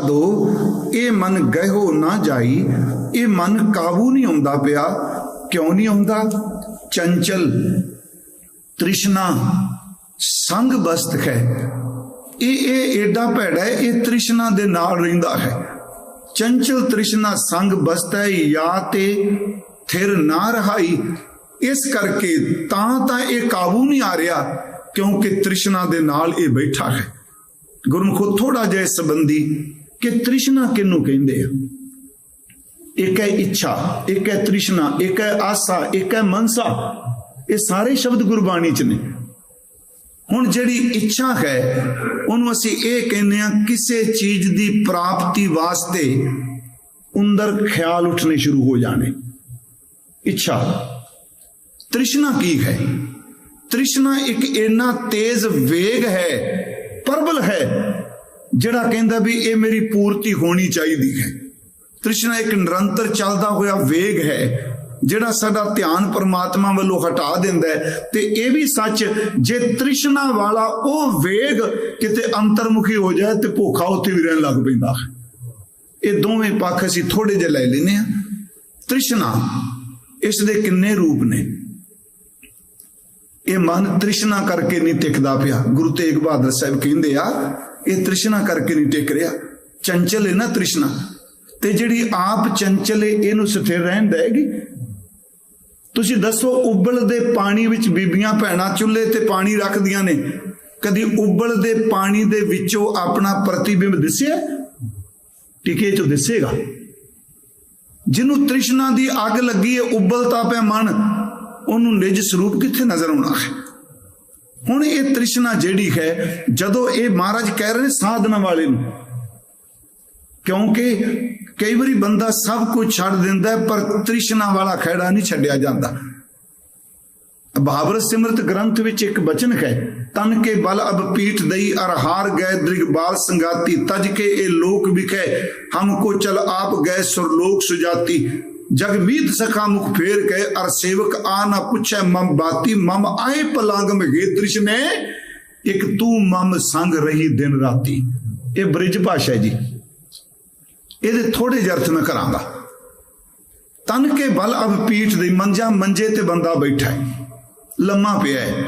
ਸਾਧੋ ਇਹ ਮਨ ਗਹਿਓ ਨਾ ਜਾਈ, ਇਹ ਮਨ ਕਾਬੂ ਨਹੀਂ ਆਉਂਦਾ ਪਿਆ। ਕਿਉਂ ਨਹੀਂ ਆਉਂਦਾ ਚੰਚਲ, ਤ੍ਰਿਸ਼ਨਾ, ਸੰਗ ਬਸਤ ਹੈ। ਇਹ ਇਹ ਏਡਾ ਭੈੜਾ ਹੈ, ਇਹ ਤ੍ਰਿਸ਼ਨਾ ਦੇ ਨਾਲ ਰਹਿੰਦਾ ਹੈ। ਚੰਚਲ, ਤ੍ਰਿਸ਼ਨਾ, ਸੰਗ ਬਸਤ ਹੈ ਜਾਂ ਤੇ ਥਿਰ ਨਾ ਰਹਾਈ। ਇਸ ਕਰਕੇ ਤਾਂ ਤਾਂ ਇਹ ਕਾਬੂ ਨਹੀਂ ਆ ਰਿਹਾ, ਕਿਉਂਕਿ ਤ੍ਰਿਸ਼ਨਾ ਦੇ ਨਾਲ ਇਹ ਬੈਠਾ ਹੈ। ਗੁਰਮੁਖੋ ਥੋੜਾ ਜਿਹਾ ਸੰਬੰਧੀ ਕਿ ਤ੍ਰਿਸ਼ਨਾ ਕਿਹਨੂੰ ਕਹਿੰਦੇ ਆ? ਇੱਕ ਹੈ ਇੱਛਾ, ਇੱਕ ਹੈ ਤ੍ਰਿਸ਼ਨਾ, ਇੱਕ ਹੈ ਆਸਾ, ਇੱਕ ਹੈ ਮਨਸਾ। ਇਹ ਸਾਰੇ ਸ਼ਬਦ ਗੁਰਬਾਣੀ ਚ ਨੇ। ਹੁਣ ਜਿਹੜੀ ਇੱਛਾ ਹੈ, ਉਹਨੂੰ ਅਸੀਂ ਇਹ ਕਹਿੰਦੇ ਆ ਕਿਸੇ ਚੀਜ਼ ਦੀ ਪ੍ਰਾਪਤੀ ਵਾਸਤੇ ਅੰਦਰ ਖਿਆਲ ਉੱਠਣੇ ਸ਼ੁਰੂ ਹੋ ਜਾਣੇ। ਇੱਛਾ। ਤ੍ਰਿਸ਼ਨਾ ਕੀ ਹੈ? ਤ੍ਰਿਸ਼ਨਾ ਇੱਕ ਇੰਨਾ ਤੇਜ਼ ਵੇਗ ਹੈ, ਪ੍ਰਬਲ ਹੈ ਜਿਹੜਾ ਕਹਿੰਦਾ ਵੀ ਇਹ ਮੇਰੀ ਪੂਰਤੀ ਹੋਣੀ ਚਾਹੀਦੀ ਹੈ। ਤ੍ਰਿਸ਼ਨਾ ਇੱਕ ਨਿਰੰਤਰ ਚੱਲਦਾ ਹੋਇਆ ਵੇਗ ਹੈ, ਜਿਹੜਾ ਸਾਡਾ ਧਿਆਨ ਪਰਮਾਤਮਾ ਵੱਲੋਂ ਹਟਾ ਦਿੰਦਾ ਤੇ ਇਹ ਵੀ ਸੱਚ, ਜੇ ਤ੍ਰਿਸ਼ਨਾ ਵਾਲਾ ਉਹ ਵੇਗ ਕਿਤੇ ਅੰਤਰਮੁਖੀ ਹੋ ਜਾਏ ਤੇ ਭੁੱਖਾ ਉੱਥੇ ਵੀ ਰਹਿਣ ਲੱਗ ਪੈਂਦਾ ਹੈ। ਇਹ ਦੋਵੇਂ ਪੱਖ ਅਸੀਂ ਥੋੜੇ ਜਿਹਾ ਲੈ ਲੈਨੇ ਆ ਤ੍ਰਿਸ਼ਨਾ ਇਸ ਦੇ ਕਿੰਨੇ ਰੂਪ ਨੇ? ਇਹ ਮਨ ਤ੍ਰਿਸ਼ਨਾ ਕਰਕੇ ਨਹੀਂ ਟਿਕਦਾ ਪਿਆ। ਗੁਰੂ ਤੇਗ ਬਹਾਦਰ ਸਾਹਿਬ ਕਹਿੰਦੇ ਆ ਇਹ ਤ੍ਰਿਸ਼ਨਾ ਕਰਕੇ ਨਹੀਂ ਟਿਕ ਰਿਹਾ। ਚੰਚਲ ਹੈ ਨਾ ਤ੍ਰਿਸ਼ਨਾ। ਤੇ ਜਿਹੜੀ ਆਪ ਚੰਚਲ ਹੈ, ਇਹਨੂੰ ਸਥਿਰ ਰਹਿਣ ਦੇਗੀ। ਤੁਸੀਂ ਦੱਸੋ ਉਬਲਦੇ ਪਾਣੀ ਵਿੱਚ ਬੀਬੀਆਂ ਭੈਣਾਂ ਚੁੱਲ੍ਹੇ ਤੇ ਪਾਣੀ ਰੱਖਦੀਆਂ ਨੇ। ਕਦੀ ਉਬਲਦੇ ਪਾਣੀ ਦੇ ਵਿੱਚੋਂ ਆਪਣਾ ਪ੍ਰਤੀਬਿੰਬ ਦਿਸਿਆ? ਟਿਕੇ ਚ ਦਿਸੇਗਾ। ਜਿਹਨੂੰ ਤ੍ਰਿਸ਼ਨਾ ਦੀ ਅੱਗ ਲੱਗੀ ਹੈ, ਉਬਲਤਾ ਪਿਆ ਮਨ, ਉਹਨੂੰ ਨਿਜ ਸਰੂਪ ਕਿੱਥੇ ਨਜ਼ਰ ਆਉਣਾ ਹੈ? ਹੁਣ ਇਹ ਤ੍ਰਿਸ਼ਨਾ ਜਿਹੜੀ ਹੈ, ਜਦੋਂ ਇਹ ਮਹਾਰਾਜ ਕਹਿ ਰਹੇ ਨੇ ਸਾਧਨਾ ਵਾਲੇ ਨੂੰ, ਕਿਉਂਕਿ ਕਈ ਵਾਰੀ ਬੰਦਾ ਸਭ ਕੁਝ ਛੱਡ ਦਿੰਦਾ ਪਰ ਤ੍ਰਿਸ਼ਨਾ ਵਾਲਾ ਖੈੜਾ ਨਹੀਂ ਛੱਡਿਆ ਜਾਂਦਾ। ਬਹਾਵਰ ਸਿਮਰਤ ਗ੍ਰੰਥ ਵਿੱਚ ਇੱਕ ਬਚਨ ਹੈ, ਤਨ ਕੇ ਬਲ ਅਬ ਪੀਠ ਦਈ ਅਰਹਾਰ ਗਏ ਦ੍ਰਿਗਬਾਲ ਸੰਗਾਤੀ, ਤਜ ਕੇ ਇਹ ਲੋਕ ਵਿਖੇ ਹਮਕੋ ਚਲ ਆਪ ਗਏ ਸੁਰਲੋਕ ਸੁਜਾਤੀ। ਜਗ ਮੀਤ ਸਖਾ ਮੁਖ ਫੇਰ ਗਏ ਅਰ ਸੇਵਕ ਆ ਨਾ ਪੁੱਛੈ ਮਮ ਬਾਤੀ, ਮਮ ਆਏ ਪਲੰਗ ਮਗੇ ਤ੍ਰਿਸ਼ਨੇ ਇੱਕ ਤੂੰ ਮਮ ਸੰਗ ਰਹੀ ਦਿਨ ਰਾਤੀ। ਇਹ ਬ੍ਰਿਜ ਭਾਸ਼ਾ ਜੀ। ਇਹਦੇ ਥੋੜੇ ਜਿਹੇ ਅਰਥ ਮੈਂ ਕਰਾਂਗਾ। ਤਨ ਕੇ ਬਲ ਅਬ ਪੀਠ ਦੇ ਮੰਜਾ, ਮੰਜੇ ਤੇ ਬੰਦਾ ਬੈਠਾ ਹੈ। ਲੰਮਾ ਪਿਆ ਹੈ।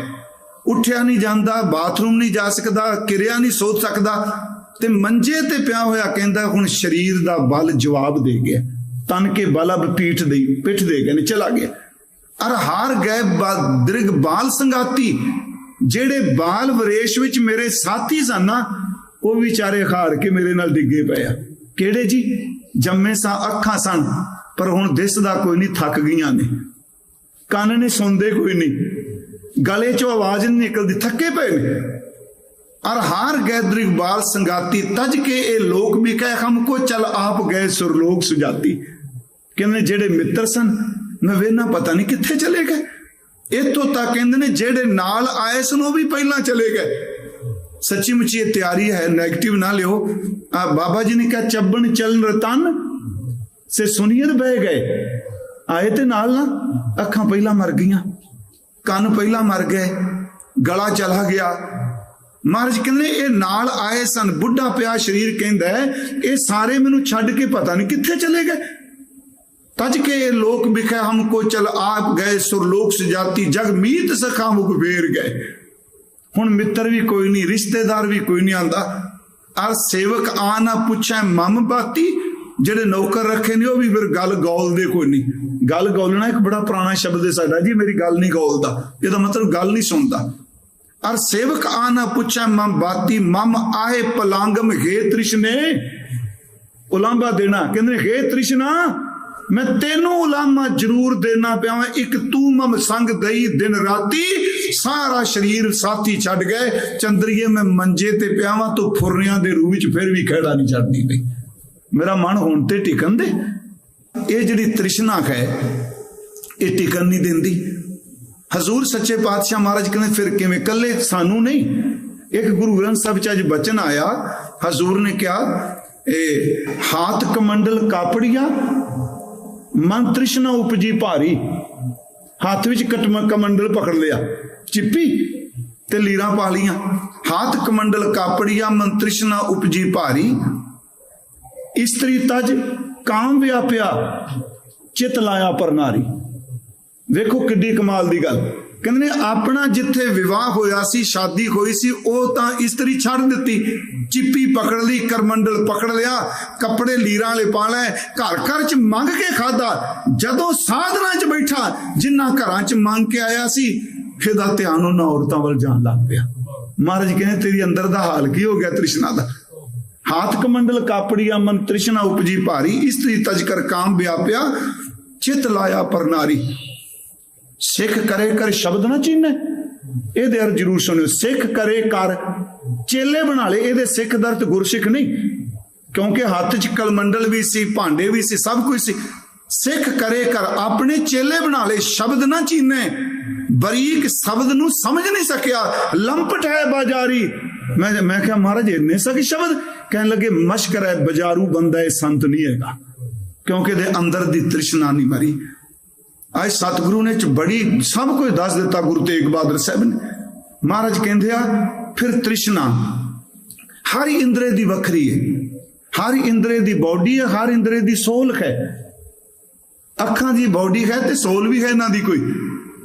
ਉੱਠਿਆ ਨਹੀਂ ਜਾਂਦਾ, ਬਾਥਰੂਮ ਨਹੀਂ ਜਾ ਸਕਦਾ, ਕਿਰਿਆ ਨਹੀਂ ਸੋਚ ਸਕਦਾ। ਤੇ ਮੰਜੇ ਤੇ ਪਿਆ ਹੋਇਆ ਕਹਿੰਦਾ, ਹੁਣ ਸਰੀਰ ਦਾ ਬਲ ਜਵਾਬ ਦੇ ਗਿਆ। ਤਨ ਕੇ ਬਲ ਪੀਠ ਦੀ ਪਿੱਠ ਦੇ ਕੇ ਨੇ ਚਲਾ ਗਿਆ। ਅਰ ਹਾਰ ਗਏ ਬਾ- ਦ੍ਰਿਗ ਬਾਲ ਸੰਗਾਤੀ, ਜਿਹੜੇ ਬਾਲ ਵਰੇਸ਼ ਵਿੱਚ ਮੇਰੇ ਸਾਥੀ ਸਨ ਨਾ, ਉਹ ਵਿਚਾਰੇ ਹਾਰ ਕੇ ਮੇਰੇ ਨਾਲ ਡਿੱਗੇ ਪਏ ਆ। ਕਿਹੜੇ ਜੀ? ਜੰਮੇ ਸਾਂ ਅੱਖਾਂ ਸਨ, ਪਰ ਹੁਣ ਦਿਸਦਾ ਕੋਈ ਨਹੀਂ, ਥੱਕ ਗਈਆਂ ਨੇ। ਕੰਨ ਨੇ ਸੁਣਦੇ ਕੋਈ ਨਹੀਂ। ਗਲੇ ਚੋਂ ਆਵਾਜ਼ ਨਹੀਂ ਨਿਕਲਦੀ, ਥੱਕੇ ਪਏ ਨੇ। ਅਰ ਹਾਰ ਗਏ ਦ੍ਰਿਗਬਾਲ ਸੰਗਾਤੀ, ਤਜ ਕੇ ਇਹ ਲੋਕ ਵੀ ਕਹੇ ਹਮਕੋ ਚਲ ਆਪ ਗਏ ਸੁਰਲੋਕ ਸੁਜਾਤੀ। ਕਹਿੰਦੇ ਜਿਹੜੇ ਮਿੱਤਰ ਸਨ, ਮੈਂ ਵੇਨਾ ਪਤਾ ਨਹੀਂ ਕਿੱਥੇ ਚਲੇ ਗਏ। ਇਤੋਂ ਤੱਕ ਕਹਿੰਦੇ ਨੇ ਜਿਹੜੇ ਨਾਲ ਆਏ ਸਨ, ਉਹ ਵੀ ਪਹਿਲਾਂ ਚਲੇ ਗਏ। ਸੱਚੀ ਮੁੱਚੀ ਇਹ ਤਿਆਰੀ ਹੈ 네ਗੇਟਿਵ ਨਾ ਲਿਓ। ਆ ਬਾਬਾ ਜੀ ਨੇ ਕਿਹਾ, ਚੱਬਣ ਚਲਨ ਰਤਨ, ਸੇ ਸੁਨੀਰ ਬਹਿ ਗਏ। ਆਏ ਤੇ ਨਾਲ ਨਾ, ਅੱਖਾਂ ਪਹਿਲਾਂ ਮਰ ਗਈਆਂ, ਕੰਨ ਪਹਿਲਾਂ ਮਰ ਗਏ, ਗਲਾ ਚਲਾ ਗਿਆ। ਮਹਾਰਾਜ ਕਹਿੰਦੇ, ਇਹ ਨਾਲ ਆਏ ਸਨ, ਬੁੱਢਾ ਪਿਆ ਸਰੀਰ ਕਹਿੰਦਾ, ਇਹ ਸਾਰੇ ਮੈਨੂੰ ਛੱਡ ਕੇ ਪਤਾ ਨਹੀਂ ਕਿੱਥੇ ਚਲੇ ਗਏ। ਤਜ ਕੇ ਇਹ ਲੋਕ ਵਿਖੇ ਹਮਕੋ ਚਲ ਆਪ ਗਏ ਸੁਰਲੋਕ ਸਜਾਤੀ ਜਗ ਮੀਤ ਸਖਾ ਮੁਖ ਫੇਰ ਗਏ ਹੁਣ ਮਿੱਤਰ ਵੀ ਕੋਈ ਨਹੀਂ ਰਿਸ਼ਤੇਦਾਰ ਵੀ ਕੋਈ ਨਹੀਂ ਆਂਦਾ ਅਰ ਸੇਵਕ ਆ ਨਾ ਪੁੱਛੈ ਮਮ ਬਾਤੀ ਜਿਹੜੇ ਨੌਕਰ ਰੱਖੇ ਨੇ ਉਹ ਵੀ ਫਿਰ ਗੱਲ ਗੋਲਦੇ ਕੋਈ ਨਹੀਂ ਗੱਲ ਗੋਲਣਾ ਇੱਕ ਬੜਾ ਪੁਰਾਣਾ ਸ਼ਬਦ ਹੈ ਸਾਡਾ ਜੀ ਮੇਰੀ ਗੱਲ ਨਹੀਂ ਗੋਲਦਾ ਇਹਦਾ ਮਤਲਬ ਗੱਲ ਨਹੀਂ ਸੁਣਦਾ ਅਰ ਸੇਵਕ ਆ ਨਾ ਪੁੱਛੈ ਮਮ ਬਾਤੀ ਮਮ ਆਏ ਪਲਾਂਗਮ ਹੈ ਤ੍ਰਿਸ਼ਨੇ ਉਲਾਂਬਾ ਦੇਣਾ ਕਹਿੰਦੇ ਹੇ ਤ੍ਰਿਸ਼ਨਾ ਮੈਂ ਤੈਨੂੰ ਉਲਾਮਾ ਜ਼ਰੂਰ ਦੇਣਾ ਪਿਆ ਵਾਂ। ਇੱਕ ਤੂੰ ਮਮ ਸੰਗ ਦਈ ਦਿਨ ਰਾਤੀ, ਸਾਰਾ ਸਰੀਰ ਸਾਥੀ ਛੱਡ ਗਏ। ਚੰਦਰੀਏ, ਮੈਂ ਮੰਜੇ ਤੇ ਪਿਆਵਾਂ, ਤੂੰ ਫੁਰਨਿਆਂ ਦੇ ਰੂਹ ਵਿੱਚ ਫਿਰ ਵੀ ਖੜਾ ਨਹੀਂ ਛੱਡਦੀ ਪਈ। ਮੇਰਾ ਮਨ ਹੁਣ ਤੇ ਟਿਕਣ ਦੇ। ਇਹ ਜਿਹੜੀ ਤ੍ਰਿਸ਼ਨਾ ਹੈ, ਇਹ ਟਿਕਣ ਨਹੀਂ ਦਿੰਦੀ। ਹਜ਼ੂਰ ਸੱਚੇ ਪਾਤਸ਼ਾਹ ਮਹਾਰਾਜ ਕਹਿੰਦੇ, ਫਿਰ ਕਿਵੇਂ ਕੱਲੇ? ਸਾਨੂੰ ਨਹੀਂ। ਇੱਕ ਗੁਰੂ ਗ੍ਰੰਥ ਸਾਹਿਬ ਚ ਅੱਜ ਬਚਨ ਆਇਆ। ਹਜ਼ੂਰ ਨੇ ਕਿਹਾ, ਇਹ ਹਾਥ ਕਮੰਡਲ ਕਾਪੜੀਆਂ ਮਨ ਤ੍ਰਿਸ਼ਨਾ ਉਪਜੀ ਭਾਰੀ। ਹੱਥ ਵਿੱਚ ਕਟਮ ਕਮੰਡਲ ਪਕੜ ਲਿਆ। ਚਿੱਪੀ ਤੇ ਲੀਰਾਂ ਪਾ ਲੀਆਂ ਹਾਥ ਕਮੰਡਲ ਕਾਪੜੀਆ ਮਨ ਤ੍ਰਿਸ਼ਨਾ ਉਪਜੀ ਭਾਰੀ। ਇਸਤਰੀ ਤਜ ਕਾਮ ਵਿਆਪਿਆ, ਚਿਤ ਲਾਇਆ ਪਰਨਾਰੀ। ਵੇਖੋ ਕਿੱਡੀ ਕਮਾਲ ਦੀ ਗੱਲ। ਕਹਿੰਦੇ ਨੇ, ਆਪਣਾ ਜਿੱਥੇ ਵਿਵਾਹ ਹੋਇਆ ਸੀ, ਸ਼ਾਦੀ ਹੋਈ ਸੀ, ਉਹ ਤਾਂ ਇਸਤਰੀ ਛੱਡ ਦਿੱਤੀ। ਚਿੱਪੀ ਪਕੜ ਲਈ, ਕਰਮੰਡਲ ਪਕੜ ਲਿਆ, ਕੱਪੜੇ ਲੀਰਾਂ ਵਾਲੇ ਪਾ ਲਏ, ਘਰ ਘਰ ਚ ਮੰਗ ਕੇ ਖਾਦਾ ਜਦੋਂ ਸਾਧਨਾ ਚ ਬੈਠਾ, ਜਿੰਨਾ ਘਰਾਂ ਚ ਮੰਗ ਕੇ ਆਇਆ ਸੀ ਇਹਦਾ ਧਿਆਨ ਉਹਨਾਂ ਔਰਤਾਂ ਵੱਲ ਜਾਣ ਲੱਗ ਪਿਆ। ਮਹਾਰਾਜ ਕਹਿੰਦੇ, ਤੇਰੀ ਅੰਦਰ ਦਾ ਹਾਲ ਕੀ ਹੋ ਗਿਆ ਤ੍ਰਿਸ਼ਨਾ ਦਾ? ਹਾਥ ਕਮੰਡਲ ਕਾਪੜੀਆ ਮਨ ਤ੍ਰਿਸ਼ਨਾ ਉਪਜੀ ਭਾਰੀ, ਇਸਤਰੀ ਤਜ ਕਰ ਕਾਮ ਵਿਆਪਿਆ, ਚਿਤ ਲਾਇਆ ਪਰਨਾਰੀ। ਸਿੱਖ ਕਰੇ ਕਰ ਸ਼ਬਦ ਨਾ ਚੀਨੇ ਇਹਦੇ ਅਰ ਜਰੂਰ ਸੁਣਿਓ, ਸਿੱਖ ਕਰੇ ਕਰ, ਚੇਲੇ ਬਣਾ ਲੇ ਇਹਦੇ ਸਿੱਖ ਦਰ ਗੁਰਸਿੱਖ ਨਹੀਂ। ਕਿਉਂਕਿ ਹੱਥ 'ਚ ਕਲਮੰਡਲ ਵੀ ਸੀ, ਭਾਂਡੇ ਵੀ ਸੀ, ਸਭ ਕੁਝ ਸੀ। ਸਿੱਖ ਕਰੇ ਕਰ, ਆਪਣੇ ਚੇਲੇ ਬਣਾ ਲੇ ਸ਼ਬਦ ਨਾ ਚੀਨੇ ਬਰੀਕ ਸ਼ਬਦ ਨੂੰ ਸਮਝ ਨਹੀਂ ਸਕਿਆ। ਲੰਪਟ ਹੈ ਬਾਜ਼ਾਰੀ। ਮੈਂ ਮੈਂ ਕਿਹਾ, ਮਹਾਰਾਜ, ਇੰਨੇ ਸਕੀ ਸ਼ਬਦ? ਕਹਿਣ ਲੱਗੇ ਮਸ਼ਕਰ ਹੈ ਬਾਜ਼ਾਰੂ ਬੰਦਾ ਹੈ ਸੰਤ ਨਹੀਂ ਹੈਗਾ। ਕਿਉਂਕਿ ਇਹਦੇ ਅੰਦਰ ਦੀ ਤ੍ਰਿਸ਼ਨਾ ਨਹੀਂ ਮਰੀ। ਅੱਜ ਸਤਿਗੁਰੂ ਨੇ ਚ ਬੜੀ ਸਭ ਕੁਝ ਦੱਸ ਦਿੱਤਾ ਗੁਰੂ ਤੇਗ ਬਹਾਦਰ ਸਾਹਿਬ ਨੇ। ਮਹਾਰਾਜ ਕਹਿੰਦੇ ਆ, ਫਿਰ ਤ੍ਰਿਸ਼ਨਾ, ਹਰ ਇੰਦਰੇ ਦੀ ਵੱਖਰੀ ਹੈ। ਹਰ ਇੰਦਰੇ ਦੀ ਬਾਡੀ ਹੈ, ਹਰ ਇੰਦਰੇ ਦੀ ਸੋਲ ਹੈ। ਅੱਖਾਂ ਦੀ ਬਾਡੀ ਹੈ ਤੇ ਸੋਲ ਵੀ ਹੈ ਇਹਨਾਂ ਦੀ ਕੋਈ।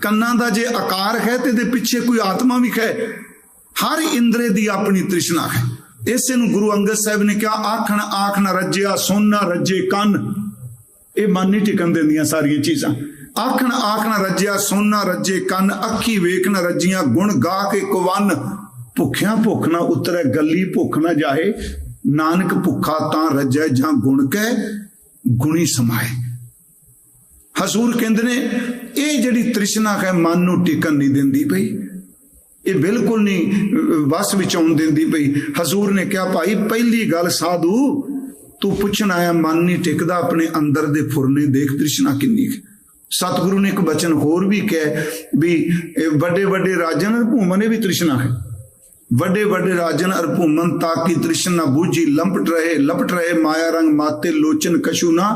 ਕੰਨਾਂ ਦਾ ਜੇ ਆਕਾਰ ਹੈ ਤੇ ਇਹਦੇ ਪਿੱਛੇ ਕੋਈ ਆਤਮਾ ਵੀ ਹੈ। ਹਰ ਇੰਦਰੇ ਦੀ ਆਪਣੀ ਤ੍ਰਿਸ਼ਨਾ ਹੈ। ਇਸੇ ਨੂੰ ਗੁਰੂ ਅੰਗਦ ਸਾਹਿਬ ਨੇ ਕਿਹਾ, ਆਖਣ ਆਖ ਨਾ ਰੱਜਿਆ ਸੋਨਾ ਰੱਜੇ ਕੰਨ। ਇਹ ਮਨ ਨਹੀਂ ਟਿਕਣ ਦਿੰਦੀਆਂ ਸਾਰੀਆਂ ਚੀਜ਼ਾਂ। ਆਖਣ ਆਖ ਰੱਜਿਆ ਸੋਨਾ ਰੱਜੇ ਕੰਨ ਅੱਖੀ ਵੇਖ ਨਾ ਰੱਜੀਆਂ ਗੁਣ ਗਾ ਕੇ ਕੁਵਨ। ਭੁੱਖਿਆਂ ਭੁੱਖ ਨਾ ਉਤਰੈ ਗੱਲੀ ਭੁੱਖ ਨਾ ਜਾਏ ਨਾਨਕ ਭੁੱਖਾ ਤਾਂ ਰੱਜੈ ਜਾਂ ਗੁਣ ਕੈ ਗੁਣੀ ਸਮਾਏ। ਹਸੂਰ ਕਹਿੰਦੇ ਨੇ ਇਹ ਜਿਹੜੀ ਤ੍ਰਿਸ਼ਨਾ ਹੈ ਮਨ ਨੂੰ ਟਿਕਣ ਨਹੀਂ ਦਿੰਦੀ ਪਈ। ਇਹ ਬਿਲਕੁਲ ਨਹੀਂ ਅਹ, ਵਸ ਵਿੱਚ ਆਉਣ ਦਿੰਦੀ ਪਈ। ਹਜ਼ੂਰ ਨੇ ਕਿਹਾ ਭਾਈ ਪਹਿਲੀ ਗੱਲ ਸਾਧੂ ਤੂੰ ਪੁੱਛਣ ਆਇਆ ਮਨ ਨਹੀਂ ਟਿਕਦਾ ਆਪਣੇ ਅੰਦਰ ਦੇ ਫੁਰਨੇ ਦੇਖ ਤ੍ਰਿਸ਼ਨਾ ਕਿੰਨੀ ਹੈ। ਸਤਿਗੁਰੂ ਨੇ ਇੱਕ ਬਚਨ ਹੋਰ ਵੀ ਕਿਹਾ ਵੀ ਇਹ ਵੱਡੇ ਵੱਡੇ ਰਾਜਨ ਭੂਮਨੇ ਵੀ ਤ੍ਰਿਸ਼ਨਾ ਹੈ ਵੱਡੇ ਵੱਡੇ ਰਾਜਨ ਅਰ ਭੂਮਨ ਤਾਕੀ ਤ੍ਰਿਸ਼ਨਾ ਬੂਝੀ ਲੰਪਟ ਰਹੇ ਲਪਟ ਰਹੇ ਮਾਇਆ ਰੰਗ ਮਾਤੇ ਲੋਚਨ ਕਛੂ ਨਾ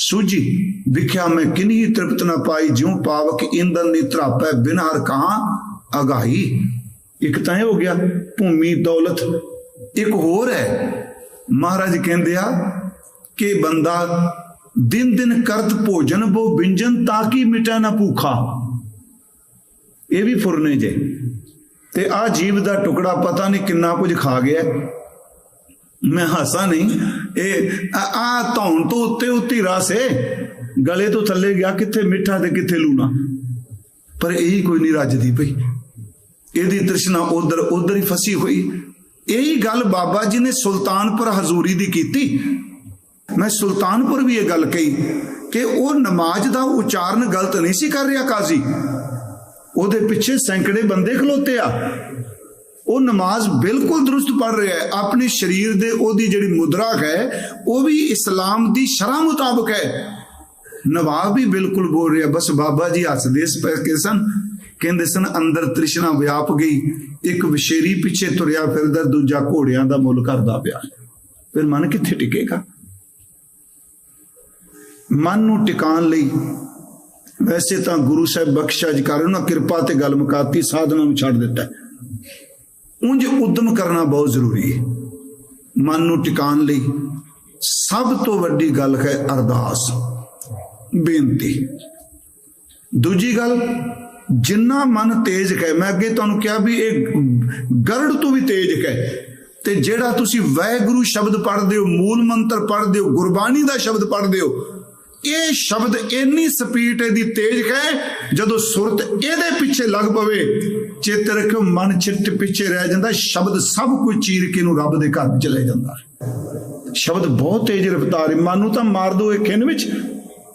ਸੂਜੀ ਵਿਖਿਆ ਮੈਂ ਕਿਨੀ ਤ੍ਰਿਪਤ ਨਾ ਪਾਈ ਜਿਉ ਪਾਵਕ ਇੰਦਨ ਨੀ ਧਰਾਪੈ ਬਿਨ ਹਰ ਕਹਾ ਅਗਾਈ ਇੱਕ ਤਾਂ ਇਹ ਹੋ ਗਿਆ ਭੂਮੀ ਦੌਲਤ ਇੱਕ ਹੋਰ ਹੈ ਮਹਾਰਾਜ ਕਹਿੰਦੇ ਆ ਕਿ ਬੰਦਾ ਦਿਨ ਦਿਨ ਕਰਤ ਭੋਜਨ ਬੋ ਬਿੰਜਨ ਤਾਂ ਕਿ ਮਿਟਾ ਨਾ ਭੂਖਾ। ਇਹ ਵੀ ਫੁਰਨੇ ਜੇ। ਤੇ ਆ ਜੀਵ ਦਾ ਟੁਕੜਾ ਪਤਾ ਨਹੀਂ ਕਿੰਨਾ ਕੁਝ ਖਾ ਗਿਆ। ਮੈਂ ਹਾਸਾ ਨਹੀਂ। ਇਹ ਆ ਧੌਣ ਤੋਂ ਉੱਤੇ ਉੱਤੀ ਰਸ ਏ। ਗਲੇ ਤੋਂ ਥੱਲੇ ਗਿਆ, ਕਿੱਥੇ ਮਿੱਠਾ ਤੇ ਕਿੱਥੇ ਲੂਣਾ। ਪਰ ਇਹੀ ਕੋਈ ਨਹੀਂ ਰੱਜਦੀ ਪਈ। ਇਹਦੀ ਤ੍ਰਿਸ਼ਨਾ ਉਧਰ ਉਧਰ ਹੀ ਫਸੀ ਹੋਈ। ਇਹੀ ਗੱਲ ਬਾਬਾ ਜੀ ਨੇ ਸੁਲਤਾਨਪੁਰ ਹਜ਼ੂਰੀ ਦੀ ਕੀਤੀ। ਮੈਂ ਸੁਲਤਾਨਪੁਰ ਵੀ ਇਹ ਗੱਲ ਕਹੀ ਕਿ ਉਹ ਨਮਾਜ਼ ਦਾ ਉਚਾਰਨ ਗਲਤ ਨਹੀਂ ਸੀ ਕਰ ਰਿਹਾ ਕਾਜ਼ੀ। ਉਹਦੇ ਪਿੱਛੇ ਸੈਂਕੜੇ ਬੰਦੇ ਖਲੋਤੇ ਆ। ਉਹ ਨਮਾਜ਼ ਬਿਲਕੁਲ ਦਰੁਸਤ ਪੜ ਰਿਹਾ ਹੈ। ਆਪਣੇ ਸਰੀਰ ਦੇ ਉਹਦੀ ਜਿਹੜੀ ਮੁਦਰਾ ਹੈ, ਉਹ ਵੀ ਇਸਲਾਮ ਦੀ ਸ਼ਰ੍ਹਾ ਮੁਤਾਬਕ ਹੈ। ਨਵਾਬ ਵੀ ਬਿਲਕੁਲ ਬੋਲ ਰਿਹਾ, ਬਸ ਬਾਬਾ ਜੀ ਹੱਸਦੇ ਸ ਪੈ ਕੇ ਸਨ। ਕਹਿੰਦੇ ਸਨ, ਅੰਦਰ ਤ੍ਰਿਸ਼ਨਾ ਵਿਆਪ ਗਈ। ਇੱਕ ਵਿਸ਼ੇਰੀ ਪਿੱਛੇ ਤੁਰਿਆ ਫਿਰਦਾ, ਦੂਜਾ ਘੋੜਿਆਂ ਦਾ ਮੁੱਲ ਕਰਦਾ ਪਿਆ। ਫਿਰ ਮਨ ਕਿੱਥੇ ਟਿਕੇਗਾ? ਮਨ ਨੂੰ ਟਿਕਾਣ ਲਈ ਵੈਸੇ ਤਾਂ ਗੁਰੂ ਸਾਹਿਬ ਬਖਸ਼ਾ ਜੀ ਕਰ ਉਹਨਾਂ ਕਿਰਪਾ ਤੇ ਗੱਲ ਮੁਕਾਤੀ, ਸਾਧਨਾ ਨੂੰ ਛੱਡ ਦਿੱਤਾ। ਉਂਝ ਉਦਮ ਕਰਨਾ ਬਹੁਤ ਜ਼ਰੂਰੀ ਹੈ। ਮਨ ਨੂੰ ਟਿਕਾਣ ਲਈ ਸਭ ਤੋਂ ਵੱਡੀ ਗੱਲ ਹੈ ਅਰਦਾਸ, ਬੇਨਤੀ। ਦੂਜੀ ਗੱਲ, ਜਿੰਨਾ ਮਨ ਤੇਜ ਹੈ ਮੈਂ ਅੱਗੇ ਤੁਹਾਨੂੰ ਕਿਹਾ ਵੀ ਇਹ ਗਰੜ ਤੋਂ ਵੀ ਤੇਜ ਹੈ ਤੇ ਜਿਹੜਾ ਤੁਸੀਂ ਵਾਹਿਗੁਰੂ ਸ਼ਬਦ ਪੜ੍ਹਦੇ ਹੋ, ਮੂਲ ਮੰਤਰ ਪੜ੍ਹਦੇ ਹੋ, ਗੁਰਬਾਣੀ ਦਾ ਸ਼ਬਦ ਪੜ੍ਹਦੇ ਹੋ ਇਹ ਸ਼ਬਦ ਇੰਨੀ ਸਪੀਡ ਇਹਦੀ ਤੇਜ਼ ਹੈ, ਜਦੋਂ ਸੁਰਤ ਇਹਦੇ ਪਿੱਛੇ ਲੱਗ ਪਵੇ, ਚੇਤੇ ਰੱਖਿਓ, ਮਨ ਚਿੱਟ ਪਿੱਛੇ ਰਹਿ ਜਾਂਦਾ, ਸ਼ਬਦ ਸਭ ਕੁਝ ਚੀਰ ਕੇ ਨੂੰ ਰੱਬ ਦੇ ਘਰ ਵਿੱਚ ਜਾਂਦਾ। ਸ਼ਬਦ ਬਹੁਤ ਤੇਜ਼ ਰਫ਼ਤਾਰ ਹੈ, ਮਨ ਨੂੰ ਤਾਂ ਮਾਰ ਦੋ ਇਹ ਖਿੰਨ ਵਿੱਚ।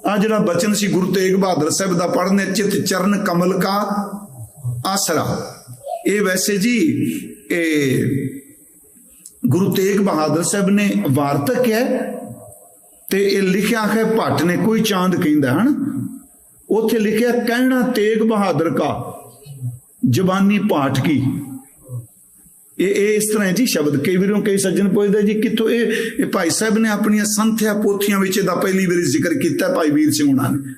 ਆ ਜਿਹੜਾ ਬਚਨ ਸੀ ਗੁਰੂ ਤੇਗ ਬਹਾਦਰ ਸਾਹਿਬ ਦਾ ਪੜ੍ਹਨੇ, ਚਿਤ ਚਰਨ ਕਮਲ ਕਾ ਆਸਰਾ। ਇਹ ਵੈਸੇ ਜੀ, ਇਹ ਗੁਰੂ ਤੇਗ ਬਹਾਦਰ ਸਾਹਿਬ ਨੇ ਵਾਰਤਕ ਹੈ ਤੇ ਇਹ ਲਿਖਿਆ ਹੈ ਭੱਟ ਨੇ, ਕੋਈ ਚਾਂਦ ਕਹਿੰਦਾ, ਹਨ? ਉੱਥੇ ਲਿਖਿਆ, ਕਹਿਣਾ ਤੇਗ ਬਹਾਦਰ ਕਾ, ਜ਼ਬਾਨੀ ਪਾਠ ਕੀ? ਇਹ ਇਹ ਇਸ ਤਰ੍ਹਾਂ ਜੀ ਸ਼ਬਦ। ਕਈ ਵਾਰੋਂ ਕਈ ਸੱਜਣ ਪੁੱਛਦੇ ਜੀ, ਕਿੱਥੋਂ ਇਹ ਇਹ ਭਾਈ ਸਾਹਿਬ ਨੇ ਆਪਣੀਆਂ ਸੰਥਿਆ ਪੋਥੀਆਂ ਵਿੱਚ ਇਹਦਾ ਪਹਿਲੀ ਵਾਰੀ ਜ਼ਿਕਰ ਕੀਤਾ ਭਾਈ ਵੀਰ ਸਿੰਘ ਹੁਣਾਂ ਨੇ।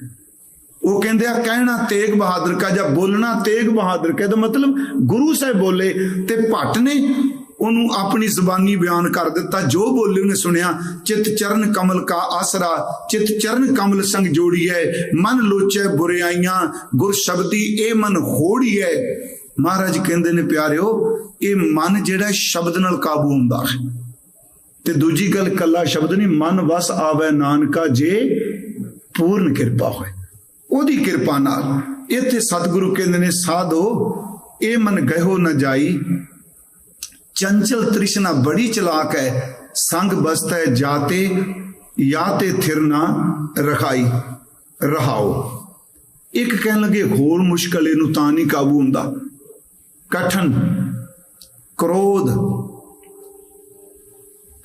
ਉਹ ਕਹਿੰਦੇ ਆ, ਕਹਿਣਾ ਤੇਗ ਬਹਾਦਰ ਕਾ ਜਾਂ ਬੋਲਣਾ ਤੇਗ ਬਹਾਦਰ ਕਾ ਦਾ ਮਤਲਬ ਗੁਰੂ ਸਾਹਿਬ ਬੋਲੇ ਤੇ ਭੱਟ ਨੇ ਉਹਨੂੰ ਆਪਣੀ ਜ਼ੁਬਾਨੀ ਬਿਆਨ ਕਰ ਦਿੱਤਾ। ਜੋ ਬੋਲੇ ਉਹਨੇ ਸੁਣਿਆ, ਚਿਤ ਚਰਨ ਕਮਲ ਕਾ ਆਸਰਾ, ਚਿਤ ਚਰਨ ਕਮਲ ਸੰਗ ਜੋੜੀਐ ਮਨ ਲੋਚੈ ਬੁਰਿਆਈਆਂ, ਗੁਰ ਸ਼ਬਦੀ ਇਹ ਮਨ ਹੋੜੀਐ ਮਹਾਰਾਜ ਕਹਿੰਦੇ ਨੇ, ਪਿਆਰਿਓ, ਇਹ ਮਨ ਜਿਹੜਾ ਸ਼ਬਦ ਨਾਲ ਕਾਬੂ ਹੁੰਦਾ ਹੈ। ਤੇ ਦੂਜੀ ਗੱਲ, ਕੱਲਾ ਸ਼ਬਦ ਨਹੀਂ, ਮਨ ਵਸ ਆਵੇ ਨਾਨਕਾ ਜੇ ਪੂਰਨ ਕਿਰਪਾ ਹੋਏ। ਉਹਦੀ ਕਿਰਪਾ ਨਾਲ ਇੱਥੇ ਸਤਿਗੁਰੂ ਕਹਿੰਦੇ ਨੇ, ਸਾਧੋ, ਇਹ ਮਨ ਗਇਓ ਨਾ ਜਾਈ ਚੰਚਲ ਤ੍ਰਿਸ਼ਨਾ ਬੜੀ ਚਲਾਕ ਹੈ। ਸੰਗ ਬਸਤਾ ਹੈ ਜਾਤੇ ਜਾਂ ਤੇ ਥਿਰ ਨਾ ਰਖਾਈ ਰਹਾਓ। ਇੱਕ ਕਹਿਣ ਲੱਗੇ, ਹੋਰ ਮੁਸ਼ਕਲ ਇਹਨੂੰ ਤਾਂ ਨਹੀਂ ਕਾਬੂ ਹੁੰਦਾ। ਕਠਨ, ਕ੍ਰੋਧ,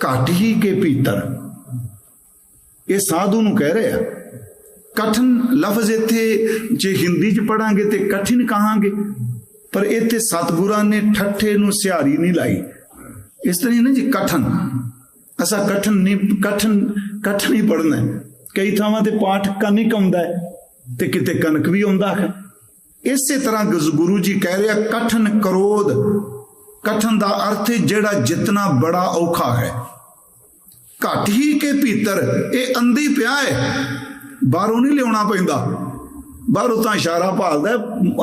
ਘਟ ਹੀ ਕੇ ਭੀਤਰ। ਇਹ ਸਾਧੂ ਨੂੰ ਕਹਿ ਰਿਹਾ ਆ ਕਠਨ ਲਫ਼ਜ਼ ਇੱਥੇ ਜੇ ਹਿੰਦੀ ਚ ਪੜਾਂਗੇ ਤੇ ਕਠਿਨ ਕਹਾਂਗੇ। ਪਰ ਇੱਥੇ ਸਤਿਗੁਰਾਂ ਨੇ ਠੱਠੇ ਨੂੰ ਸਿਹਾਰੀ ਨਹੀਂ ਲਾਈ। ਇਸ ਤਰ੍ਹਾਂ ਨਾ ਜੀ ਕਠਨ। ਅਸਾ ਕਠਨ ਨਹੀਂ, ਕਠਨ ਕਠਨ ਹੀ ਪੜਨਾ ਕਈ ਥਾਵਾਂ ਤੇ ਪਾਠ ਕਨਿਕ ਆਉਂਦਾ ਹੈ ਤੇ ਕਿਤੇ ਕਨਕ ਵੀ ਆਉਂਦਾ ਹੈ। ਇਸੇ ਤਰ੍ਹਾਂ ਗੁਰੂ- ਗੁਰੂ ਜੀ ਕਹਿ ਰਿਹਾ ਕਠਨ ਕਰੋਧ। ਕਠਨ ਦਾ ਅਰਥ ਹੈ ਜਿਹੜਾ ਜਿਤਨਾ ਬੜਾ ਔਖਾ ਹੈ। ਘਟ ਹੀ ਕੇ ਭੀਤਰ, ਇਹ ਅੰਦੀ ਪਿਆ ਹੈ। ਬਾਹਰੋਂ ਨਹੀਂ ਲਿਆਉਣਾ ਪੈਂਦਾ। ਬਾਹਰੋਂ ਤਾਂ ਇਸ਼ਾਰਾ ਭਾਲਦਾ,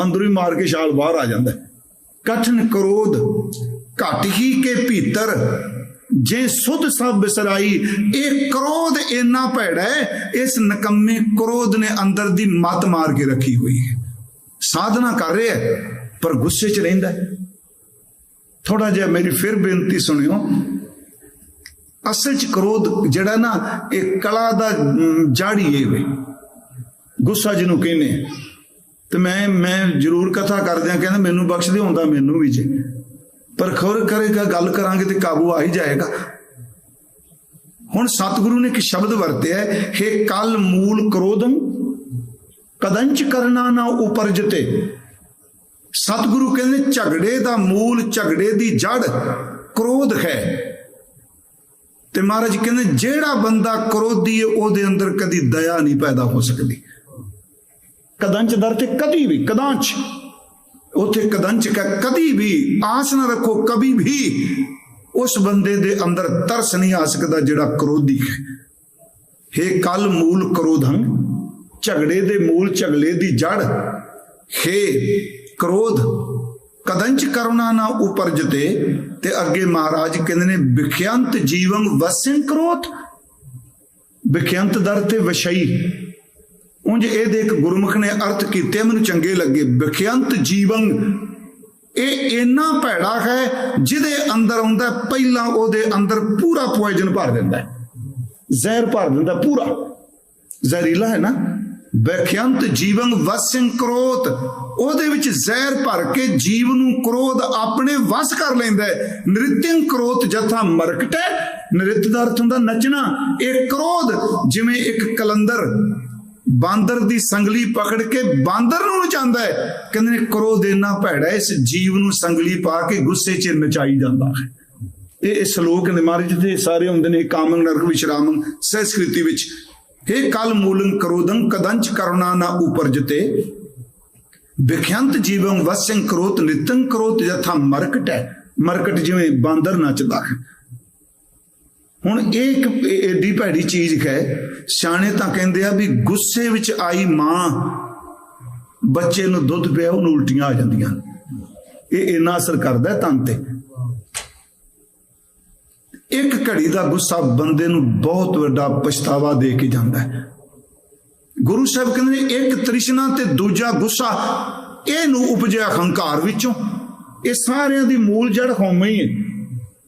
ਅੰਦਰੋਂ ਹੀ ਮਾਰ ਕੇ ਛਾਲ ਬਾਹਰ ਆ ਜਾਂਦਾ। ਹੈ। ਕਠਨ ਕਰੋਧ, ਘਟ ਹੀ ਕੇ ਭੀਤਰ, ਜੇ ਸੁਧ ਸਭ ਬਿਸਰਾਈ, ਇਹ ਕ੍ਰੋਧ ਇੰਨਾ ਭੈੜਾ ਹੈ, ਇਸ ਨਕੰਮੇ ਕ੍ਰੋਧ ਨੇ ਅੰਦਰ ਦੀ ਮਤ ਮਾਰ ਕੇ ਰੱਖੀ ਹੋਈ ਹੈ। ਸਾਧਨਾ ਕਰ ਰਿਹਾ ਹੈ, ਪਰ ਗੁੱਸੇ 'ਚ ਰਹਿੰਦਾ ਥੋੜਾ ਜਿਹਾ ਮੇਰੀ ਫਿਰ ਬੇਨਤੀ ਸੁਣਿਓ। ਅਸਲ 'ਚ ਕ੍ਰੋਧ ਜਿਹੜਾ ਨਾ, ਇਹ ਕਲਾ ਦਾ ਜਾੜੀ ਜੜ ਹੀ ਵੇ। ਗੁੱਸਾ ਜਿਹਨੂੰ ਕਹਿੰਦੇ ਤੇ ਮੈਂ ਮੈਂ ਜ਼ਰੂਰ ਕਥਾ ਕਰਦਿਆਂ ਕਹਿੰਦਾ, ਮੈਨੂੰ ਬਖਸ਼ ਦਿਓ ਹੁੰਦਾ ਮੈਨੂੰ ਵੀ ਜੇ। ਪਰ ਖੌਰ ਕਰੇਗਾ ਗੱਲ ਕਰਾਂਗੇ ਤੇ ਕਾਬੂ ਆ ਹੀ ਜਾਏਗਾ। ਹੁਣ ਸਤਿਗੁਰੂ ਨੇ ਇੱਕ ਸ਼ਬਦ ਵਰਤਿਆ ਹੈ, ਹੇ ਕਲ ਮੂਲ ਕ੍ਰੋਧੰ, ਕਦੰਚ ਕਰਨਾ ਨਾ ਉਪਰਜਤੇ। ਸਤਿਗੁਰੂ ਕਹਿੰਦੇ, ਝਗੜੇ ਦਾ ਮੂਲ, ਝਗੜੇ ਦੀ ਜੜ ਕ੍ਰੋਧ ਹੈ। ਤੇ ਮਹਾਰਾਜ ਕਹਿੰਦੇ, ਜਿਹੜਾ ਬੰਦਾ ਕ੍ਰੋਧੀ ਹੈ, ਉਹਦੇ ਅੰਦਰ ਕਦੀ ਦਇਆ ਨਹੀਂ ਪੈਦਾ ਹੋ ਸਕਦੀ। ਕਦੰਚ ਦਰ ਤੇ ਕਦੀ ਵੀ, ਕਦਾਂਚ। ਉਥੇ ਕਦੰਚ ਕਾ ਕਦੀ ਵੀ ਆਸ ਨਾ ਰੱਖੋ, ਕਦੀ ਵੀ ਉਸ ਬੰਦੇ ਦੇ ਅੰਦਰ ਤਰਸ ਨਹੀਂ ਆ ਸਕਦਾ ਜਿਹੜਾ ਕਰੋਧੀ ਹੈ। ਹੇ ਕਲ ਮੂਲ ਕਰੋਧੰ, ਝਗੜੇ ਦੇ ਮੂਲ ਝਗੜੇ ਦੀ ਜੜ। ਹੇ ਕ੍ਰੋਧ, ਕਦੰਚ ਕਰੁਣਾ ਨਾ ਉਪਰਜਤੇ ਤੇ ਅੱਗੇ ਮਹਾਰਾਜ ਕਹਿੰਦੇ ਨੇ ਵਿਖਿਆੰਤ ਜੀਵੰ ਵਸਿੰ ਕ੍ਰੋਧ। ਵਿਖਿਆੰਤ ਦਰ ਤੇ ਵਸ਼ਈ। ਉਂਝ ਇਹਦੇ ਇੱਕ ਗੁਰਮੁਖ ਨੇ ਅਰਥ ਕੀਤੇ, ਮੈਨੂੰ ਚੰਗੇ ਲੱਗੇ। ਵਿਖਿਆੰਤ ਜੀਵਨ, ਇਹ ਇੰਨਾ ਭੈੜਾ ਹੈ, ਜਿਹਦੇ ਅੰਦਰ ਆਉਂਦਾ ਪਹਿਲਾਂ ਉਹਦੇ ਅੰਦਰ ਪੂਰਾ ਪੋਇਜ਼ਨ ਭਰ ਦਿੰਦਾ ਹੈ। ਜ਼ਹਿਰ ਭਰ ਦਿੰਦਾ ਪੂਰਾ। ਜ਼ਹਿਰੀਲਾ ਹੈ ਨਾ? ਵਿਖਿਆੰਤ ਜੀਵਨ ਵਸਿੰ ਕ੍ਰੋਧ ਉਹਦੇ ਵਿੱਚ ਜ਼ਹਿਰ ਭਰ ਕੇ ਜੀਵ ਨੂੰ ਕ੍ਰੋਧ ਆਪਣੇ ਵਸ ਕਰ ਲੈਂਦਾ ਹੈ। ਨ੍ਰਿਤਿੰ ਕ੍ਰੋਧ ਜਥਾ ਮਰਕਟ। ਹੈ ਨ੍ਰਿਤ ਦਾ ਅਰਥ ਹੁੰਦਾ ਨੱਚਣਾ। ਇਹ ਕ੍ਰੋਧ, ਜਿਵੇਂ ਇੱਕ ਕਲੰਦਰ ਬਾਂਦਰ ਦੀ ਸੰਗਲੀ ਪਕੜ ਕੇ ਬਾਂਦਰ ਨੂੰ ਨਚਾਉਂਦਾ ਹੈ। ਕਹਿੰਦੇ ਨੇ ਕ੍ਰੋਧ ਇੰਨਾ ਭੈੜਾ, ਇਸ ਜੀਵ ਨੂੰ ਸੰਗਲੀ ਪਾ ਕੇ ਗੁੱਸੇ 'ਚ ਨਚਾਈ ਜਾਂਦਾ ਹੈ। ਇਹ ਸ਼ਲੋਕ ਨੇ ਮਹਾਰਾਜ ਦੇ ਸਾਰੇ ਹੁੰਦੇ ਨੇ ਕਾਮੰ ਨਰਕ ਵਿਸ਼ਰਾਮੰ ਸੰਸਕ੍ਰਿਤੀ ਵਿੱਚ। हे ਕਲ ਮੂਲੰ ਕਰੋਦੰ ਕਦੰਚ ਕਰੁਣਾ ਨਾ ਉਪਰਜਤੇ। ਵਿਖਿਆੰਤ ਜੀਵੰ ਵਸਯੰ ਕਰੋਤ ਨਿਤੰ ਕਰੋਤ ਯਥਾ ਮਰਕਟ ਹੈ। ਮਰਕਟ ਜਿਵੇਂ ਬਾਂਦਰ ਨੱਚਦਾ ਹੈ। ਹੁਣ ਇਹ ਇੱਕ ਏ- ਏਡੀ ਭੈੜੀ ਚੀਜ਼ ਹੈ, ਸਿਆਣੇ ਤਾਂ ਕਹਿੰਦੇ ਆ ਵੀ ਗੁੱਸੇ ਵਿੱਚ ਆਈ ਮਾਂ, ਬੱਚੇ ਨੂੰ ਦੁੱਧ ਪਿਆ, ਉਹਨੂੰ ਉਲਟੀਆਂ ਆ ਜਾਂਦੀਆਂ। ਇਹ ਇੰਨਾ ਅਸਰ ਕਰਦਾ ਹੈ ਤਨ ਤੇ। ਇੱਕ ਘੜੀ ਦਾ ਗੁੱਸਾ ਬੰਦੇ ਨੂੰ ਬਹੁਤ ਵੱਡਾ ਪਛਤਾਵਾ ਦੇ ਕੇ ਜਾਂਦਾ ਹੈ। ਗੁਰੂ ਸਾਹਿਬ ਕਹਿੰਦੇ ਨੇ, ਇੱਕ ਤ੍ਰਿਸ਼ਨਾ ਤੇ ਦੂਜਾ ਗੁੱਸਾ, ਇਹਨੂੰ ਉਪਜਿਆ ਹੰਕਾਰ ਵਿੱਚੋਂ। ਇਹ ਸਾਰਿਆਂ ਦੀ ਮੂਲ ਜੜ ਹਉਮੈ ਹੀ ਹੈ।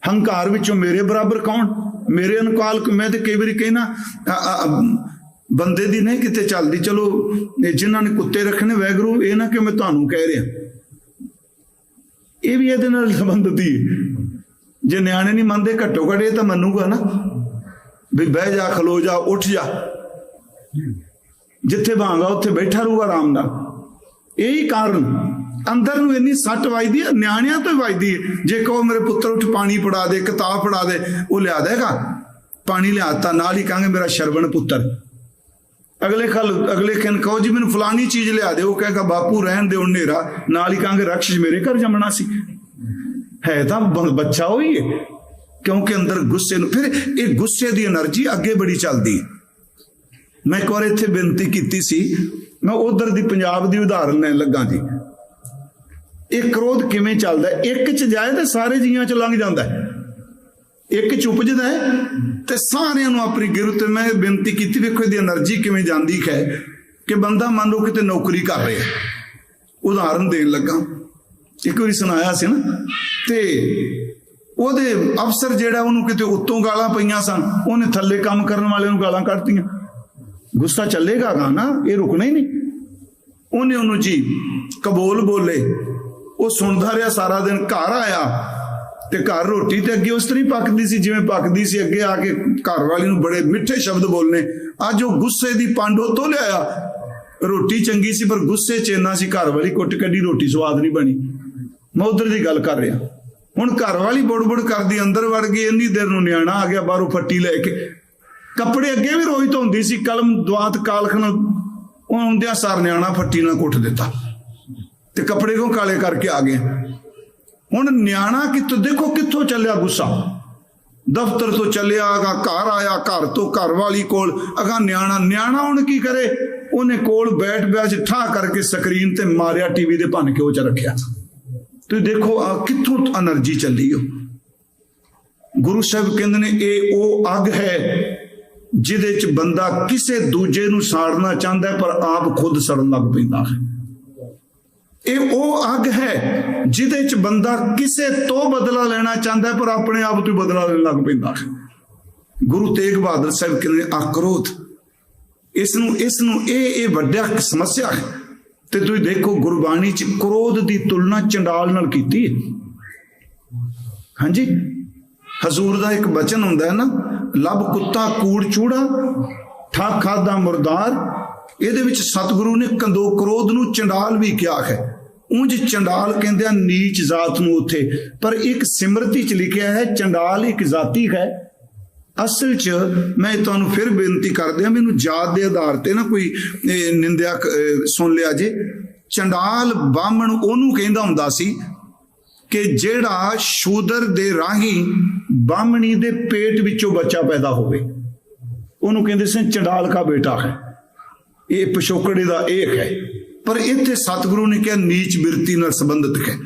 ਹੰਕਾਰ ਵਿੱਚੋਂ ਮੇਰੇ ਬਰਾਬਰ ਕੌਣ? ਮੇਰੇ ਅਨੁਕਾਲ ਮੈਂ ਤੇ ਕਈ ਵਾਰੀ ਕਹਿਣਾ ਬੰਦੇ ਦੀ ਨਹੀਂ ਕਿਤੇ ਚੱਲਦੀ। ਚਲੋ, ਇਹ ਜਿਨ੍ਹਾਂ ਨੇ ਕੁੱਤੇ ਰੱਖਣੇ ਵੈਗਰੂ, ਇਹ ਨਾ ਕਿ ਮੈਂ ਤੁਹਾਨੂੰ ਕਹਿ ਰਿਹਾ। ਇਹ ਵੀ ਇਹਦੇ ਨਾਲ ਸੰਬੰਧਿਤ ਹੀ। ਜੇ ਨਿਆਣੇ ਨਹੀਂ ਮੰਨਦੇ, ਘੱਟੋ ਘੱਟ ਇਹ ਤਾਂ ਮੰਨੂਗਾ ਨਾ। ਵੀ ਬਹਿ ਜਾ, ਖਲੋ ਜਾ, ਉੱਠ ਜਾ। ਜਿੱਥੇ ਭਾਂਗਾ, ਉੱਥੇ ਬੈਠਾ ਰਹੂਗਾ ਆਰਾਮ ਨਾਲ। ਇਹੀ ਕਾਰਨ। ਅੰਦਰ ਨੂੰ ਇੰਨੀ ਸੱਟ ਵੱਜਦੀ ਹੈ, ਨਿਆਣਿਆਂ ਤੋਂ ਵੱਜਦੀ ਹੈ। ਜੇ ਕਹੋ ਮੇਰੇ ਪੁੱਤਰ ਉੱਠ ਪਾਣੀ ਪੜਾ ਦੇ, ਕਿਤਾਬ ਪੜਾ ਦੇ, ਉਹ ਲਿਆ ਦੇਗਾ? ਪਾਣੀ ਲਿਆ ਲਿਆਤਾ ਨਾਲ ਹੀ ਕਹਾਂਗੇ ਮੇਰਾ ਸ਼ਰਵਣ ਪੁੱਤਰ। ਅਗਲੇ ਖਲ, ਅਗਲੇ ਕਹਿਣ ਕਹੋ ਜੀ, ਮੈਨੂੰ ਫਲਾਨੀ ਚੀਜ਼ ਲਿਆ ਦੇ, ਉਹ ਕਹੇਗਾ, ਬਾਪੂ ਰਹਿਣ ਦੇ ਹਨੇਰਾ, ਨਾਲ ਹੀ ਕਹਾਂਗੇ, ਰਖਸ਼ ਮੇਰੇ ਘਰ ਜੰਮਣਾ ਸੀ। ਹੈ ਤਾਂ ਬੱਚਾ ਹੋਈ ਹੈ ਕਿਉਂਕਿ ਅੰਦਰ ਗੁੱਸੇ ਨੂੰ, ਫਿਰ ਇਹ ਗੁੱਸੇ ਦੀ એનર્ਜੀ ਅੱਗੇ ਬੜੀ ਚੱਲਦੀ ਮੈਂ ਇੱਕ ਵਾਰ ਇੱਥੇ ਬੇਨਤੀ ਕੀਤੀ ਸੀ, ਮੈਂ ਉਧਰ ਦੀ ਪੰਜਾਬ ਦੀ ਉਦਾਹਰਨ ਲੈਣ ਲੱਗਾ ਜੀ। ਇਹ ਕ੍ਰੋਧ ਕਿਵੇਂ ਚੱਲਦਾ? ਇੱਕ ਚ ਜਾਏ ਤਾਂ ਸਾਰੇ ਜੀਆਂ ਚ ਲੰਘ ਜਾਂਦਾ ਇੱਕ ਚੁਪਜਦਾ ਹੈ ਤੇ ਸਾਰਿਆਂ ਨੂੰ ਆਪਣੀ ਗਿਰੂ ਤੇ ਮੈਂ ਬੇਨਤੀ ਕੀਤੀ, ਵੇਖੋ ਇਹਦੀ એનર્ਜੀ ਕਿਵੇਂ ਜਾਂਦੀ ਹੈ ਕਿ ਬੰਦਾ ਮੰਨ ਲਓ ਕਿਤੇ ਨੌਕਰੀ ਕਰ ਰਿਹਾ ਉਦਾਹਰਨ ਦੇਣ ਲੱਗਾ। ਇੱਕ ਵਾਰੀ ਸੁਣਾਇਆ ਸੀ ਨਾ। ਤੇ ਉਹਦੇ ਅਫਸਰ ਜਿਹੜਾ ਉਹਨੂੰ ਕਿਤੇ ਉੱਤੋਂ ਗਾਲਾਂ ਪਈਆਂ ਸਨ, ਉਹਨੇ ਥੱਲੇ ਕੰਮ ਕਰਨ ਵਾਲੇ ਨੂੰ ਗਾਲਾਂ ਕੱਢਤੀਆਂ। ਗੁੱਸਾ ਚੱਲੇਗਾ ਨਾ, ਇਹ ਰੁਕਣਾ ਹੀ ਨਹੀਂ। ਉਹਨੇ ਉਹਨੂੰ ਜੀ ਕਬੂਲ ਬੋਲੇ। ਉਹ ਸੁਣਦਾ ਰਿਹਾ, ਸਾਰਾ ਦਿਨ ਘਰ ਆਇਆ ਤੇ ਘਰ ਰੋਟੀ ਤੇ ਅੱਗੇ ਉਸ ਤਰ੍ਹਾਂ ਪੱਕਦੀ ਸੀ, ਜਿਵੇਂ ਪੱਕਦੀ ਸੀ, ਅੱਗੇ ਆ ਕੇ ਘਰ ਵਾਲੀ ਨੂੰ ਬੜੇ ਮਿੱਠੇ ਸ਼ਬਦ ਬੋਲਨੇ। ਅੱਜ ਉਹ ਗੁੱਸੇ ਦੀ ਪਾਂਡੋ ਤੋਂ ਲਿਆਇਆ। ਰੋਟੀ ਚੰਗੀ ਸੀ, ਪਰ ਗੁੱਸੇ ਚ ਇੰਨਾ ਸੀ, ਘਰ ਵਾਲੀ ਕੁੱਟ ਕੱਢੀ, ਰੋਟੀ ਸਵਾਦ ਨਹੀਂ ਬਣੀ। ਮੈਂ ਉਧਰ ਦੀ ਗੱਲ ਕਰ ਰਿਹਾ। ਹੁਣ ਘਰ ਵਾਲੀ ਬੁੜ-ਬੁੜ ਕਰਦੀ, ਅੰਦਰ ਵੜ ਗਈ, ਇੰਨੀ ਦੇਰ ਨੂੰ ਨਿਆਣਾ ਆ ਗਿਆ, ਬਾਹਰੋਂ ਫੱਟੀ ਲੈ ਕੇ। ਕੱਪੜੇ ਅੱਗੇ ਵੀ ਰੋਈ ਧੋਂਦੀ ਸੀ, ਕਲਮ ਦਵਾਤ ਕਾਲਖਣ ਉਹ ਹੁੰਦਿਆਂ ਸਰ ਨਿਆਣਾ ਫੱਟੀ ਨਾਲ ਕੁੱਟ ਦਿੱਤਾ। ਤੇ ਕੱਪੜੇ ਕੋ ਕਾਲੇ ਕਰਕੇ ਆ ਗਏ? ਹੁਣ ਨਿਆਣਾ ਕਿੱਥੋਂ, ਦੇਖੋ ਕਿੱਥੋਂ ਚੱਲਿਆ ਗੁੱਸਾ। ਦਫ਼ਤਰ ਤੋਂ ਚੱਲਿਆ ਆਗਾ ਘਰ ਆਇਆ, ਘਰ ਤੋਂ ਘਰ ਵਾਲੀ ਕੋਲ। ਅਗਾ ਨਿਆਣਾ ਨਿਆਣਾ ਹੁਣ ਕੀ ਕਰੇ? ਉਹਨੇ ਕੋਲ ਬੈਠ ਬੈਠ ਠਾ ਕਰਕੇ ਸਕਰੀਨ ਤੇ ਮਾਰਿਆ, ਟੀਵੀ ਦੇ ਭੰਨ ਕੇ ਉਹ ਚ ਰੱਖਿਆ। ਤੁਸੀਂ ਦੇਖੋ ਆ ਕਿੱਥੋਂ એનર્ਜੀ ਚੱਲੀ ਉਹ? ਗੁਰੂ ਸਾਹਿਬ ਕਹਿੰਦੇ ਨੇ, ਇਹ ਉਹ ਅੱਗ ਹੈ ਜਿਹਦੇ ਚ ਬੰਦਾ ਕਿਸੇ ਦੂਜੇ ਨੂੰ ਸਾੜਨਾ ਚਾਹੁੰਦਾ ਪਰ ਆਪ ਖੁਦ ਸੜਨ ਲੱਗ ਪੈਂਦਾ ਹੈ। ਇਹ ਉਹ ਅੱਗ ਹੈ ਜਿਹਦੇ ਚ ਬੰਦਾ ਕਿਸੇ ਤੋਂ ਬਦਲਾ ਲੈਣਾ ਚਾਹੁੰਦਾ ਪਰ ਆਪਣੇ ਆਪ ਤੋਂ ਬਦਲਾ ਲੈਣ ਲੱਗ ਪੈਂਦਾ ਹੈ। ਗੁਰੂ ਤੇਗ ਬਹਾਦਰ ਸਾਹਿਬ ਕਹਿੰਦੇ ਅਕਰੋਧ ਇਸ ਨੂੰ ਇਸ ਨੂੰ ਇਹ ਇਹ ਵੱਡਾ ਸਮੱਸਿਆ ਹੈ। ਤੇ ਤੁਸੀਂ ਦੇਖੋ, ਗੁਰਬਾਣੀ ਚ ਕ੍ਰੋਧ ਦੀ ਤੁਲਨਾ ਚੰਡਾਲ ਨਾਲ ਕੀਤੀ ਹੈ। ਹਾਂਜੀ? ਹਜ਼ੂਰ ਦਾ ਇੱਕ ਬਚਨ ਹੁੰਦਾ ਹੈ ਨਾ ਲਬ ਕੁੱਤਾ ਕੂੜ ਚੂੜਾ ਠਾ ਖਾਦਾ ਮੁਰਦਾਰ ਇਹਦੇ ਵਿੱਚ ਸਤਿਗੁਰੂ ਨੇ ਕੰਦੋ ਕ੍ਰੋਧ ਨੂੰ ਚੰਡਾਲ ਵੀ ਕਿਹਾ ਹੈ। ਉਂਝ ਚੰਡਾਲ ਕਹਿੰਦੇ ਆ ਨੀਚ ਜ਼ਾਤ ਨੂੰ ਉੱਥੇ। ਪਰ ਇੱਕ ਸਿਮਰਤੀ ਚ ਲਿਖਿਆ ਹੈ, ਚੰਡਾਲ ਇੱਕ ਜ਼ਾਤੀ ਹੈ। ਅਸਲ 'ਚ ਮੈਂ ਤੁਹਾਨੂੰ ਫਿਰ ਬੇਨਤੀ ਕਰਦੇ ਆ ਮੈਨੂੰ ਜਾਤ ਦੇ ਆਧਾਰ ਤੇ ਨਾ ਕੋਈ ਨਿੰਦਿਆ ਸੁਣ ਲਿਆ ਜੇ। ਚੰਡਾਲ ਬਾਹਮਣ ਉਹਨੂੰ ਕਹਿੰਦਾ ਹੁੰਦਾ ਸੀ ਕਿ ਜਿਹੜਾ ਸ਼ੂਦਰ ਦੇ ਰਾਹੀਂ ਬਾਹਮਣੀ ਦੇ ਪੇਟ ਵਿੱਚੋਂ ਬੱਚਾ ਪੈਦਾ ਹੋਵੇ। ਉਹਨੂੰ ਕਹਿੰਦੇ ਸੀ ਚੰਡਾਲ ਦਾ ਬੇਟਾ ਹੈ। ਇਹ ਪਿਛੋਕੜੇ ਦਾ ਏਕ ਹੈ। ਪਰ ਇੱਥੇ ਸਤਿਗੁਰੂ ਨੇ ਕਿਹਾ, ਨੀਚ ਬਿਰਤੀ ਨਾਲ ਸੰਬੰਧਿਤ ਹੈ।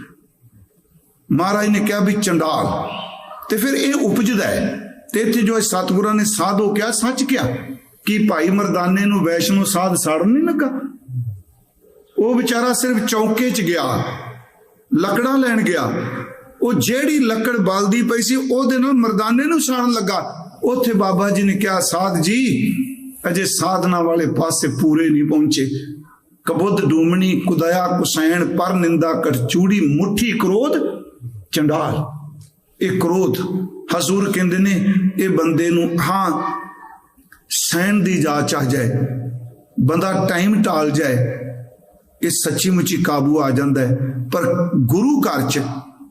ਮਹਾਰਾਜ ਨੇ ਕਿਹਾ ਵੀ ਚੰਡਾਲ। ਤੇ ਫਿਰ ਇਹ ਉਪਜਦਾ ਹੈ। ਤੇ ਇੱਥੇ ਜੋ ਸਤਿਗੁਰਾਂ ਨੇ ਸਾਧੋ ਕਿਹਾ, ਸੱਚ ਕਿਹਾ? ਕਿ ਭਾਈ ਮਰਦਾਨੇ ਨੂੰ ਵੈਸ਼ਨੋ ਸਾਧ ਸਾੜਨ ਨਹੀਂ ਲੱਗਾ? ਉਹ ਵਿਚਾਰਾ ਸਿਰਫ ਚੌਕੇ 'ਚ ਗਿਆ, ਲੱਕੜਾਂ ਲੈਣ ਗਿਆ। ਉਹ ਜਿਹੜੀ ਲੱਕੜ ਬਲਦੀ ਪਈ ਸੀ, ਉਹਦੇ ਨਾਲ ਮਰਦਾਨੇ ਨੂੰ ਸਾੜਨ ਲੱਗਾ। ਉੱਥੇ ਬਾਬਾ ਜੀ ਨੇ ਕਿਹਾ, ਸਾਧ ਜੀ ਅਜੇ ਸਾਧਨਾ ਵਾਲੇ ਪਾਸੇ ਪੂਰੇ ਨਹੀਂ ਪਹੁੰਚੇ। ਕਬੁੱਧ ਡੂਮਣੀ, ਕੁਦਇਆ ਕੁਸੈਣ, ਪਰ ਨਿੰਦਾ ਕਟਚੂੜੀ ਮੁੱਠੀ ਕ੍ਰੋਧ, ਚੰਡਾਲ। ਇਹ ਕ੍ਰੋਧ ਹਜ਼ੂਰ ਕਹਿੰਦੇ ਨੇ, ਇਹ ਬੰਦੇ ਨੂੰ ਹਾਂ, ਸਹਿਣ ਦੀ ਜਾ ਚਾਹ ਜਾਏ। ਬੰਦਾ ਟਾਈਮ ਟਾਲ ਜਾਏ, ਇਹ ਸੱਚੀ ਮੁੱਚੀ ਕਾਬੂ ਆ ਜਾਂਦਾ ਹੈ। ਪਰ ਗੁਰੂ ਘਰ ਚ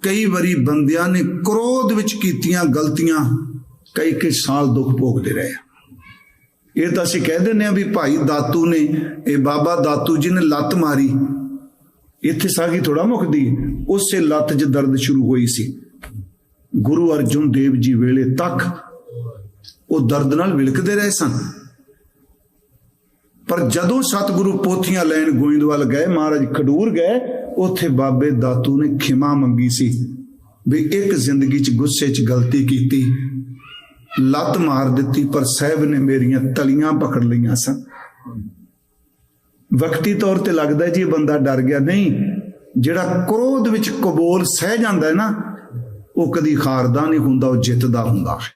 ਕਈ ਵਾਰੀ ਬੰਦਿਆਂ ਨੇ ਕ੍ਰੋਧ ਵਿੱਚ ਕੀਤੀਆਂ ਗਲਤੀਆਂ ਕਈ ਕਈ ਸਾਲ ਦੁੱਖ ਭੋਗਦੇ ਰਹੇ ਆ। ਇਹ ਤਾਂ ਅਸੀਂ ਕਹਿ ਦਿੰਦੇ ਆ ਵੀ ਭਾਈ ਦਾਤੂ ਨੇ, ਇਹ ਬਾਬਾ ਦਾਤੂ ਜੀ ਨੇ ਲੱਤ ਮਾਰੀ। ਇੱਥੇ ਸਾਗੀ ਥੋੜਾ ਮੁੱਕਦੀ ਉਸੇ ਲੱਤ 'ਚ ਦਰਦ ਸ਼ੁਰੂ ਹੋਈ ਸੀ। ਗੁਰੂ ਅਰਜੁਨ ਦੇਵ ਜੀ ਵੇਲੇ ਤੱਕ ਉਹ ਦਰਦ ਨਾਲ ਵਿਲਕਦੇ ਰਹੇ ਸਨ। ਪਰ ਜਦੋਂ ਸਤਿਗੁਰੂ ਪੋਥੀਆਂ ਲੈਣ ਗੋਇੰਦਵਾਲ ਗਏ, ਮਹਾਰਾਜ ਖਡੂਰ ਗਏ, ਉੱਥੇ ਬਾਬੇ ਦਾਤੂ ਨੇ ਖਿਮਾ ਮੰਗੀ ਸੀ ਵੀ ਇੱਕ ਜ਼ਿੰਦਗੀ 'ਚ ਗੁੱਸੇ 'ਚ ਗਲਤੀ ਕੀਤੀ। ਲੱਤ ਮਾਰ ਦਿੱਤੀ, ਪਰ ਸਾਹਿਬ ਨੇ ਮੇਰੀਆਂ ਤਲੀਆਂ ਪਕੜ ਲਈਆਂ ਸਨ। ਵਕਤੀ ਤੌਰ ਤੇ ਲੱਗਦਾ ਹੈ ਜੀ ਇਹ ਬੰਦਾ ਡਰ ਗਿਆ। ਨਹੀਂ, ਜਿਹੜਾ ਕ੍ਰੋਧ ਵਿੱਚ ਕਬੂਲ ਸਹਿ ਜਾਂਦਾ ਹੈ ਨਾ, ਉਹ ਕਦੀ ਹਾਰਦਾ ਨਹੀਂ ਹੁੰਦਾ, ਉਹ ਜਿੱਤਦਾ ਹੁੰਦਾ ਹੈ।